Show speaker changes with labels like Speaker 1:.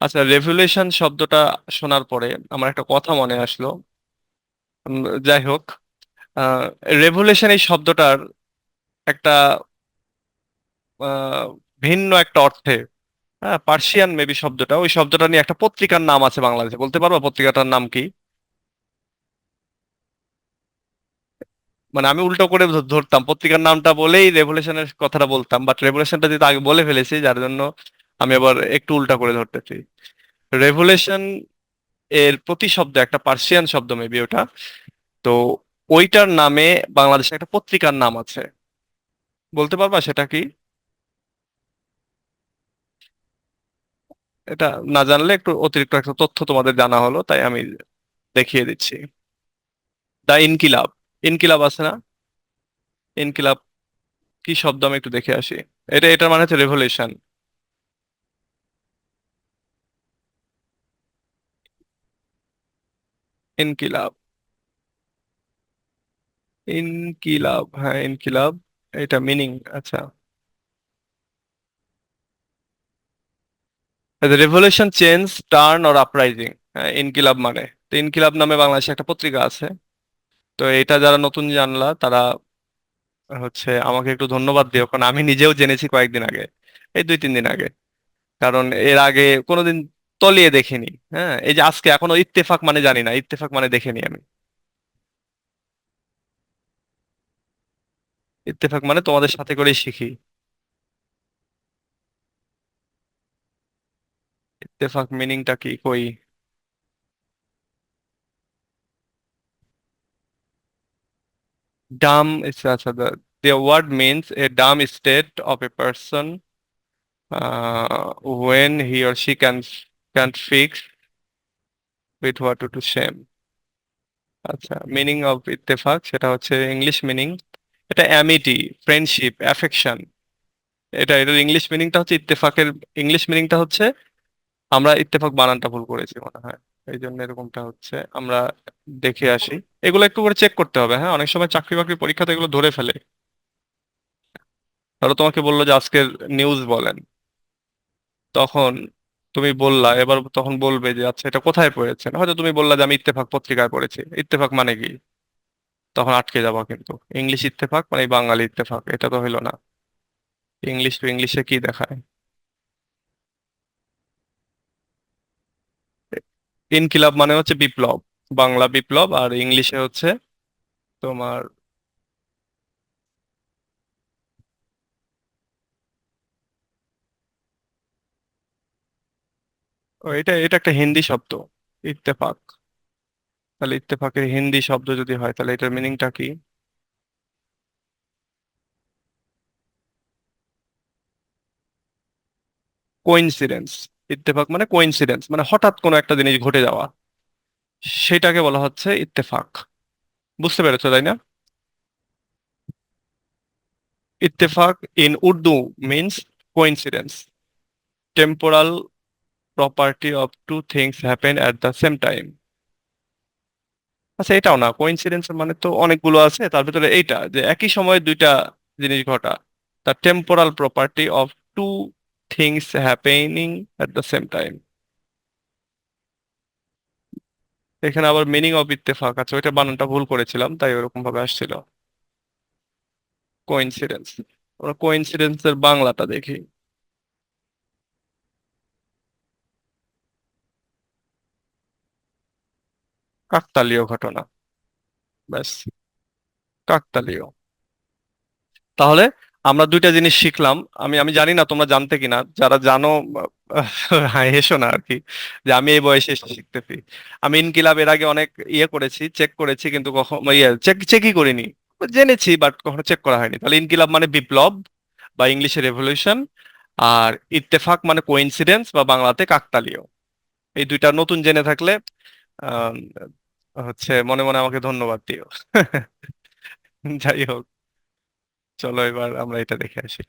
Speaker 1: আচ্ছা রেভুলেশন শব্দটা শোনার পরে আমার একটা কথা মনে আসলো। উম, যাই হোক রেভুলেশন এই শব্দটার একটা আহ, ভিন্ন একটা অর্থে হ্যাঁ পার্সিয়ান মেবি শব্দটা ওই শব্দটা নিয়ে একটা পত্রিকার নাম আছে বাংলাদেশে বলতে পারবা পত্রিকাটার নাম কি? মানে আমি উল্টো করে ধরতাম পত্রিকার নামটা বলেই রেভুলেশনের কথাটা বলতাম বাট রেভুলেশনটা যেহেতু আগে বলে ফেলেছি যার জন্য আমি আবার একটু উল্টা করে ধরতেছি। রেভুলেশন এর প্রতি শব্দ একটা পার্সিয়ান শব্দ মেবি ওটা। তো ওইটার নামে বাংলাদেশে একটা পত্রিকার নাম আছে। বলতে পারবা সেটা কি? এটা না জানলে একটু অতিরিক্ত একটা তথ্য তোমাদের জানা হলো, তাই আমি দেখিয়ে দিচ্ছি। দা ইনকিলাব। ইনকিলাব আছে না? ইনকিলাব কি শব্দ? আমি একটু দেখে আসি। এটা, এটার মানে হচ্ছে রেভলিউশন ইনকিলাব। ইনকিলাব হ্যাঁ ইনকিলাব, এটা মিনিং আচ্ছা। Revolution change turn or uprising ইনকিলাব মানে। তো ইনকিলাব নামে বাংলাদেশে একটা পত্রিকা আছে। তো এটা যারা নতুন জানলা, তারা হচ্ছে আমাকে একটু ধন্যবাদ দিও, কারণ আমি নিজেও জেনেছি কয়েকদিন আগে, এই দুই, তিন দিন আগে। কারণ এর আগে কোনোদিন তলিয়ে দেখিনি হ্যাঁ? এই যে আজকে, এখনও ইত্তেফাক মানে জানি না, ইত্তেফাক মানে দেখেনি আমি। ইত্তেফাক মানে তোমাদের সাথে করেই শিখি। ইত্তেফাক মিনিংটা কি, কই? ডাম is আচ্ছা the the word means a dumb state of a when he or she can can't fix with what to shame আচ্ছা মিনিং অফ ইত্তেফাক, সেটা হচ্ছে ইংলিশ মিনিং এটা অ্যামিটি ফ্রেন্ডশিপ অ্যাফেকশন এটা, এটার ইংলিশ মিনিংটা হচ্ছে ইত্তেফাকের ইংলিশ মিনিংটা হচ্ছে আমরা ইত্তেফাক বানানটা ভুল করেছি মনে হয়। এই জন্য এরকমটা হচ্ছে, আমরা দেখে আসি। এগুলো একটু করে চেক করতে হবে হ্যাঁ? অনেক সময় চাকরি বাকরি পরীক্ষাতে এগুলো ধরে ফেলে। ধরো তোমাকে বলল যে আজকের নিউজ বলেন। তখন তুমি বললা, এবার তখন বলবে যে আচ্ছা এটা কোথায় পড়েছেন? হয়তো তুমি বললা যে, আমি ইত্তেফাক পত্রিকায় পড়েছি। ইত্তেফাক মানে কি? তখন আটকে যাবা কিন্তু। ইংলিশ ইত্তেফাক মানে বাঙালি ইত্তেফাক, এটা তো হইল না। ইংলিশ টু ইংলিশে কি দেখায়? ইনকিলাব মানে হচ্ছে বিপ্লব, বাংলা বিপ্লব, আর ইংলিশে হচ্ছে তোমার ও, এটা এটা একটা হিন্দি শব্দ, ইত্তেফাক। তাহলে ইত্তেফাকের হিন্দি শব্দ যদি হয়, তাহলে এটার মিনিংটা কি? কোইন্সিডেন্স ইত্তেফাক মানে কোইন্সিডেন্স মানে হঠাৎ কোনো একটা জিনিস ঘটে যাওয়া। সেটাকে বলা হচ্ছে ইত্তেফাক। বুঝতে পেরেছ, তাই না? Ittefaq in Urdu means coincidence temporal property of two things happen at the same time আচ্ছা এটাও না কোইন্সিডেন্স মানে তো অনেকগুলো আছে, তার ভিতরে এইটা, যে একই সময়ে দুইটা জিনিস ঘটা the temporal property of two things happening at the same time এখানে আবার মিনিং অফ ইত্তেফাক আছে ওইটা বানানটা ভুল করেছিলাম, তাই ওরকম ভাবে আসছিল। কোইন্সিডেন্স আমরা কোইন্সিডেন্সের বাংলাটা দেখি। কাকতালীয় ঘটনা। ব্যাস, কাকতালীয়। তাহলে আমরা দুইটা জিনিস শিখলাম। আমি আমি জানি না তোমরা জানতে কিনা, যারা জানো হেসো না আর কি, যে আমি এই বয়সে এসে শিখতেছি। আমি ইনকিলাব এর আগে অনেক ইয়ে করেছি চেক করেছি, কিন্তু কখনো ইয়ে চেক চেকই করিনি। জেনেছি বাট কখনো চেক করা হয়নি। তাহলে ইনকিলাব মানে বিপ্লব, বা ইংলিশে রেভলিউশন আর ইত্তেফাক মানে কোইন্সিডেন্স বা বাংলাতে কাকতালীয়। এই দুইটা নতুন জেনে থাকলে হচ্ছে মনে মনে আমাকে ধন্যবাদ দিও। যাই হোক চলো এবার আমরা এটা দেখে আসি।